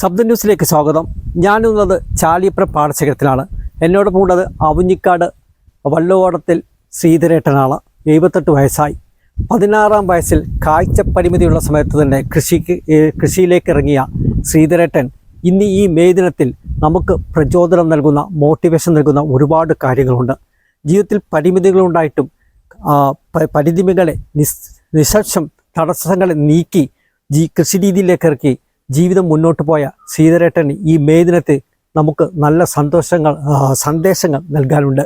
ശബ്ദ ന്യൂസിലേക്ക് സ്വാഗതം. ഞാനുള്ളത് ചാലിയപ്ര പാടശേഖരത്തിലാണ്. എന്നോടൊപ്പം ഉള്ളത് അവഞ്ഞിക്കാട് വള്ളുവോടത്തിൽ ശ്രീധരേട്ടനാണ്. എഴുപത്തെട്ട് വയസ്സായി. പതിനാറാം വയസ്സിൽ കാഴ്ച പരിമിതിയുള്ള സമയത്ത് തന്നെ കൃഷിക്ക് കൃഷിയിലേക്ക് ഇറങ്ങിയ ശ്രീധരേട്ടൻ ഇന്ന് ഈ മെയ് ദിനത്തിൽ നമുക്ക് പ്രചോദനം നൽകുന്ന മോട്ടിവേഷൻ നൽകുന്ന ഒരുപാട് കാര്യങ്ങളുണ്ട്. ജീവിതത്തിൽ പരിമിതികളുണ്ടായിട്ടും പരിധിമികളെ നിസ് നിശംശം തടസ്സങ്ങളെ നീക്കി ജീ കൃഷി രീതിയിലേക്ക് ഇറക്കി ജീവിതം മുന്നോട്ട് പോയ ശ്രീധരേട്ടൻ ഈ മെയ് ദിനത്തിൽ നമുക്ക് നല്ല സന്തോഷങ്ങൾ സന്ദേശങ്ങൾ നൽകാനുണ്ട്.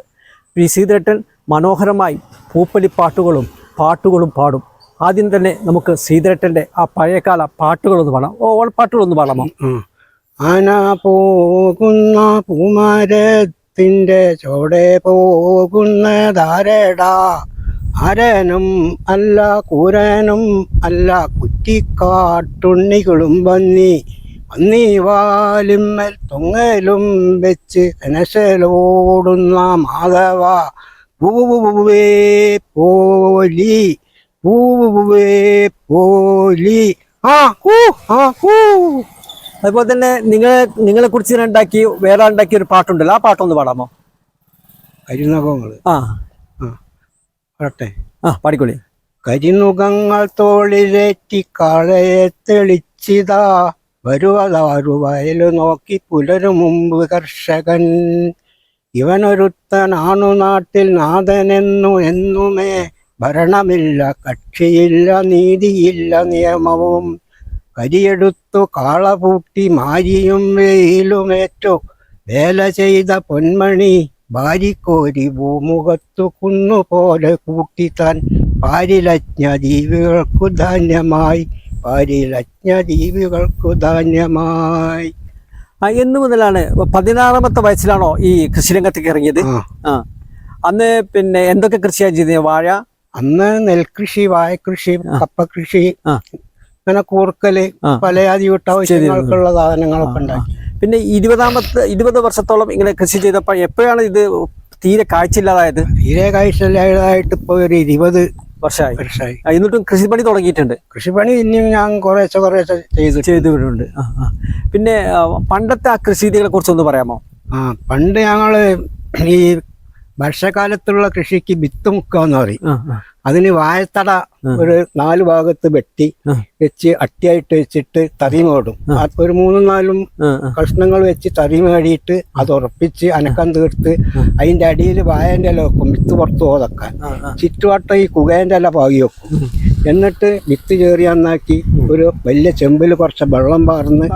ഈ ശ്രീധരേട്ടൻ മനോഹരമായി പൂപ്പലിപ്പാട്ടുകളും പാട്ടുകളും പാടും. ആദ്യം തന്നെ നമുക്ക് സീതരേട്ടന്റെ ആ പഴയകാല പാട്ടുകളൊന്ന് പാടാം. ഓ ഓണപ്പാട്ടുകളൊന്ന് പാടാമോ? ആന പോകുന്ന പൂമരത്തിന്റെ ചോടെ പോകുന്നതാരടാ അരനും അല്ല കൂരനും അല്ല കുറ്റിക്കാട്ടുണ്ണികളും വന്നി. വന്നീ വാലിമ്മൽ തൊങ്ങലും വെച്ച് കനശലോടുന്ന മാധവ. പൂവേ പോലി. പൂവേ പോലി. ആ ഹൂ ആ ഹൂ. അതുപോലെ തന്നെ നിങ്ങളെ നിങ്ങളെ കുറിച്ച് ഉണ്ടാക്കി വേറെ ഉണ്ടാക്കിയ ഒരു പാട്ടുണ്ടല്ലോ. ആ പാട്ടൊന്ന് പാടാമോ? ആ ആ. പറട്ടെ ആ പാടിക്കോളി. കരിമുഖങ്ങൾ തോളിലേറ്റി കാളയെ തെളിച്ചിതാ. വരുവതാരു വയലു നോക്കി പുലരു മുമ്പ് കർഷകൻ. ഇവനൊരുത്തനാണു നാട്ടിൽ നാഥനെന്നു എന്നുമേ. ഭരണമില്ല കക്ഷിയില്ല നീതിയില്ല നിയമവും. കരിയെടുത്തു കാളപൂട്ടി മാരിയും വെയിലുമേറ്റു. വേല ചെയ്ത പൊന്മണി ഭാരിക്കോരി ഭൂമുഖത്തു കുന്നുപോലെ കൂട്ടിത്താൻ പാരിലജ്ഞ ജീവികൾക്കു ധാന്യമായി. പാരിലജ്ഞ ജീവികൾക്കു ധാന്യമായി. ആ എന്ന് മുതലാണ് പതിനാറാമത്തെ വയസ്സിലാണോ ഈ കൃഷിരംഗത്തേക്ക് ഇറങ്ങിയത്? ആ. അന്ന് പിന്നെ എന്തൊക്കെ കൃഷിയാണ് ചെയ്തത് വാഴ? അന്ന് നെൽകൃഷി വാഴക്കൃഷി കപ്പ കൃഷി. അങ്ങനെ കൂർക്കൽ പല പലയാതി ആവശ്യങ്ങൾക്കുള്ള സാധനങ്ങളൊക്കെ ഉണ്ടാക്കി. പിന്നെ ഇരുപതാമത്തെ ഇരുപത് വർഷത്തോളം ഇങ്ങനെ കൃഷി ചെയ്തപ്പോൾ എപ്പോഴാണ് ഇത് തീരെ കാഴ്ചയില്ലാതായത്? തീരെ കാഴ്ചയില്ലാതായിട്ട് ഇപ്പൊ ഒരു ഇരുപത് വർഷമായി വർഷമായി എന്നിട്ടും കൃഷിപ്പണി തുടങ്ങിയിട്ടുണ്ട്? കൃഷിപ്പണി ഇനിയും ഞാൻ കുറേശ്ശെ കുറേശ്ശെ ചെയ്തു ആ. പിന്നെ പണ്ടത്തെ ആ കൃഷി രീതികളെ കുറിച്ചൊന്ന് പറയാമോ? ആ പണ്ട് ഞങ്ങൾ ഈ വർഷകാലത്തുള്ള കൃഷിക്ക് വിത്ത് മുക്കാന്ന് പറയും. അതിന് വാഴത്തട ഒരു നാല് ഭാഗത്ത് വെട്ടി. വെച്ച് അട്ടിയായിട്ട് വെച്ചിട്ട് തറി മേടും. ഒരു മൂന്നും നാലും. കഷ്ണങ്ങൾ വെച്ച് തറി മേടിയിട്ട് അത് ഉറപ്പിച്ച് അനക്കം തീർത്ത് അതിന്റെ അടിയിൽ വായന്റെ ഇല വെക്കും. വിത്ത് പുറത്ത് പോതക്കാൻ. ചുറ്റുവട്ടം ഈ കുകേന്റെ ഇല പാകി വെക്കും. എന്നിട്ട് വിത്ത് ചേറി നന്നാക്കി ഒരു വലിയ ചെമ്പിൽ കുറച്ച് വെള്ളം പാർന്ന്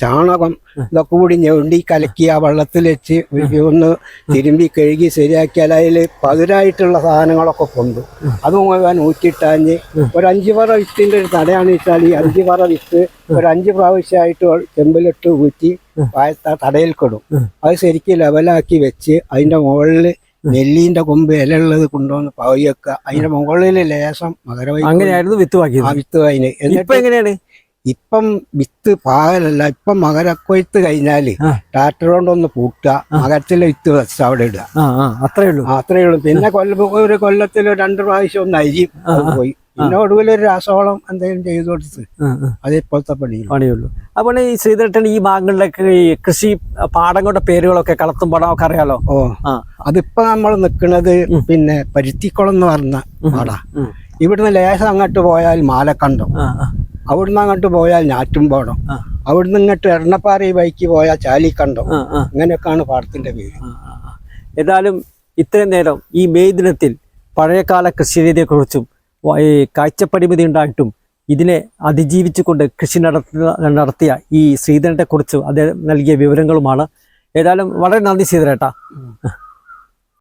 ചാണകം ഇതൊക്കെ കൂടി ഞെണ്ടി കലക്കി ആ വെള്ളത്തിൽ വെച്ച് ഒന്ന് തിരുമ്പി കഴുകി ശരിയാക്കിയാൽ അതിൽ പതിരായിട്ടുള്ള സാധനങ്ങളൊക്കെ കൊണ്ടു അത് മുഴുവൻ ഊറ്റിട്ടാഞ്ഞ് ഒരു അഞ്ച് പറ വിത്തിന്റെ ഒരു തടയാണ് വെച്ചാൽ ഈ അഞ്ച് പറ വിത്ത് ഒരു അഞ്ച് പ്രാവശ്യമായിട്ട് ചെമ്പിലിട്ട് ഊറ്റി പായ തടയിൽ കൊടും അത് ശരിക്കും ലെവലാക്കി വെച്ച് അതിന്റെ മുകളിൽ നെല്ലിന്റെ കൊമ്പ് ഇലയുള്ളത് കൊണ്ടുവന്ന് പവയ്ക്ക അതിന്റെ മുകളിൽ ലേശം മകരവൈ അങ്ങനെയായിരുന്നു വിത്ത് ആ വാങ്ങിയത് വിത്ത് വായിന് ഇപ്പൊ എന്നിട്ട് എങ്ങനെയാണ്? ഇപ്പം വിത്ത് പാകലല്ല ഇപ്പം മകരക്കൊയ്ത്ത് കഴിഞ്ഞാൽ ആ. ട്രാക്ടർ കൊണ്ടൊന്ന് പൂട്ടുക മകരത്തിലെ വിത്ത് വെച്ച് അവിടെ ഇടുക. ആ ആ അത്രേ ഉള്ളൂ. ആ, അത്രേ ഉള്ളൂ. പിന്നെ കൊല്ല ഒരു കൊല്ലത്തിൽ രണ്ട് പ്രാവശ്യം ഒന്ന് അരി പോയി. പിന്നെ ഒടുവിൽ ഒരു രാസവളം എന്തെങ്കിലും ചെയ്തു കൊടുത്ത് ആ, ആ. അത് ഇപ്പോഴത്തെ പണിയില്ല പണിയുള്ളൂ. അപ്പോൾ ഈ ശ്രീധരട്ടൻ ഈ ഭാഗങ്ങളിലൊക്കെ ഈ കൃഷി പാടങ്ങളുടെ പേരുകളൊക്കെ കളത്തും പടമൊക്കെ അറിയാലോ? ഓ. ആ. അതിപ്പോ നമ്മൾ നിൽക്കുന്നത് പിന്നെ പരുത്തിക്കുളം എന്ന് പറഞ്ഞ പാടാ ഇവിടുന്ന് ലേശം അങ്ങോട്ട് പോയാൽ മാലക്കണ്ടം. അവിടുന്ന് അങ്ങോട്ട് പോയാൽ ഞാറ്റുംപാടം. അവിടുന്ന് ഇങ്ങോട്ട് എണ്ണപ്പാറ ബൈക്ക് പോയാൽ ചാലിക്കണ്ടം. ഇങ്ങനെയൊക്കെയാണ് പാടത്തിന്റെ പേര്. ഏതായാലും ഇത്രയും നേരം ഈ മെയ് ദിനത്തിൽ പഴയകാല കൃഷിരീതിയെക്കുറിച്ചും ഈ ഉണ്ടായിട്ടും ഇതിനെ അതിജീവിച്ചുകൊണ്ട് കൃഷി നടത്തുന്ന നടത്തിയ ഈ ശ്രീധരനെക്കുറിച്ച് അദ്ദേഹം നൽകിയ വിവരങ്ങളുമാണ്. ഏതായാലും വളരെ നന്ദി ശ്രീധരേട്ടാ.